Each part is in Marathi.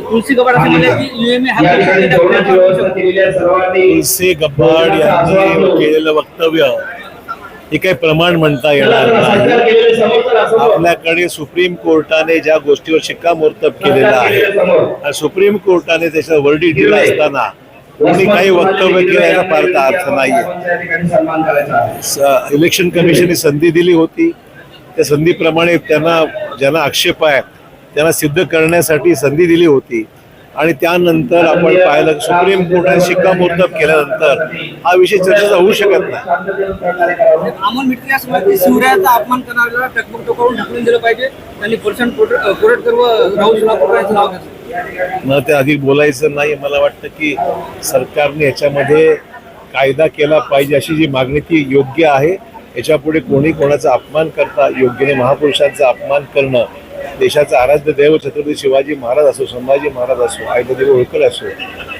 तुलसी तुलसी गब्बाड यांनी केलेलं वक्तव्य हे काही प्रमाण म्हणता येणार नाही. आपल्याकडे सुप्रीम कोर्टाने ज्या गोष्टीवर शिक्कामोर्तब केलेलं आहे सुप्रीम कोर्टाने त्याच्या वर्डी दिला असताना कोणी काही वक्तव्य केलं याचा फारसा अर्थ नाहीये. इलेक्शन कमिशनने संधी दिली होती. त्या संधीप्रमाणे त्यांना ज्यांना आक्षेप आहे त्यांना सिद्ध करण्यासाठी संधी दिली होती. आणि त्यानंतर आपण पाहिलं सुप्रीम कोर्टाने शिक्कामोर्तब केल्यानंतर हा विषय चर्चेचा होऊ शकत नाही. अमोल शिवरायाचा अपमान करणाऱ्याला टकमक करून ढकलून दिलं पाहिजे. त्यांनी पर्सन कोरटकर व राहुल मला ते अधिक बोलायचं नाही. मला वाटतं की सरकारने याच्यामध्ये कायदा केला पाहिजे अशी जी मागणी ती योग्य आहे. याच्यापुढे कोणी कोणाचा अपमान करता योग्य महापुरुषांचा अपमान करणं देशाचा आराध्य दैव छत्रपती शिवाजी महाराज असो संभाजी महाराज असो आयुधदेव होळकर असो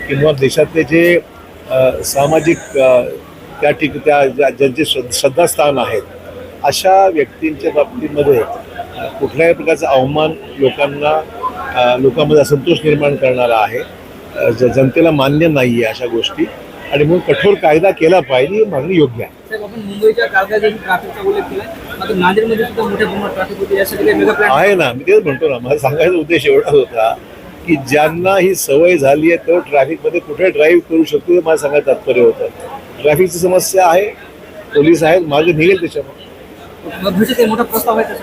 किंवा देशातले जे सामाजिक त्या ठिक त्या ज्या- ज्यांचे श्रद्धास्थान आहेत अशा व्यक्तींच्या बाबतीमध्ये कुठल्याही प्रकारचा अवमान लोकांना लोकांमध्ये असंतोष निर्माण करणारा आहे. जनतेला मान्य नाही आहे अशा गोष्टी. आणि म्हणून कठोर कायदा केला पाहिजे ही मागणी योग्य आहे. आहे ना मी तेच म्हणतो ना मला सांगायचा उद्देश एवढाच होता की ज्यांना ही सवय झाली आहे तो ट्रॅफिकमध्ये कुठे ड्राईव्ह करू शकतो हे मला सांगायचं तात्पर्य होतं. ट्रॅफिकची समस्या आहे पोलीस आहेत मागे निघेल एक मोठा प्रस्ताव आहे